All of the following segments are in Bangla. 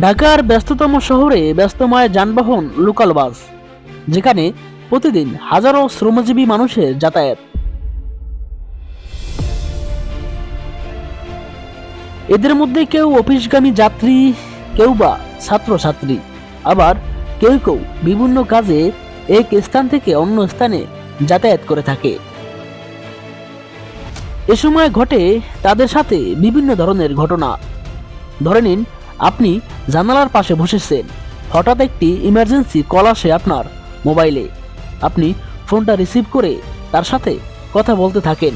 ঢাকার ব্যস্ততম শহরে ব্যস্তময় যানবাহন লোকাল বাস যেখানে প্রতিদিন হাজারো শ্রমজীবী মানুষের যাতায়াত। এদের মধ্যে কেউ অফিসগামী যাত্রী, কেউ বা ছাত্রছাত্রী, আবার কেউ কেউ বিভিন্ন কাজে এক স্থান থেকে অন্য স্থানে যাতায়াত করে থাকে। এ সময় ঘটে তাদের সাথে বিভিন্ন ধরনের ঘটনা। ধরে নিন, আপনি জানালার পাশে বসেছেন। হঠাৎ একটি ইমার্জেন্সি কল আসে আপনার মোবাইলে। আপনি ফোনটা রিসিভ করে তার সাথে কথা বলতে থাকেন।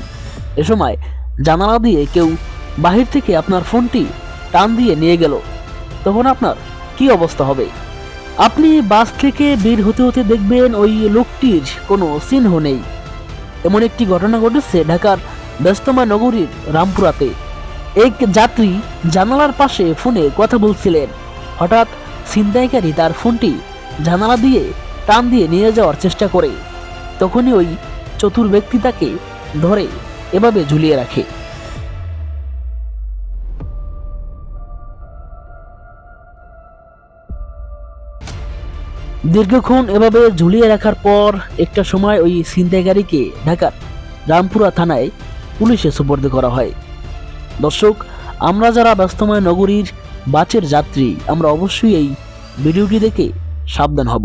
এ সময় জানালা দিয়ে কেউ বাহির থেকে আপনার ফোনটি টান দিয়ে নিয়ে গেল। তখন আপনার কি অবস্থা হবে? আপনি বাস থেকে বের হতে হতে দেখবেন ওই লোকটির কোনো চিহ্ন নেই। এমন একটি ঘটনা ঘটেছে ঢাকার ব্যস্তময় নগরীর রামপুরাতে। এক যাত্রী জানালার পাশে ফোনে কথা বলছিলেন। হঠাৎ ছিনতাইকারী তার ফোনটি জানালা দিয়ে টান দিয়ে নিয়ে যাওয়ার চেষ্টা করে। তখনই ওই চতুর ব্যক্তি তাকে ধরে এভাবে ঝুলিয়ে রাখে। দীর্ঘক্ষণ এভাবে ঝুলিয়ে রাখার পর একটা সময় ওই ছিনতাইকারীকে ঢাকার রামপুরা থানায় পুলিশে সুপর্দ করা হয়। দর্শক আমরা যারা ব্যস্তময় নগরীর বাচের যাত্রী আমরা অবশ্যই এই ভিডিওটি দেখে সাবধান হব।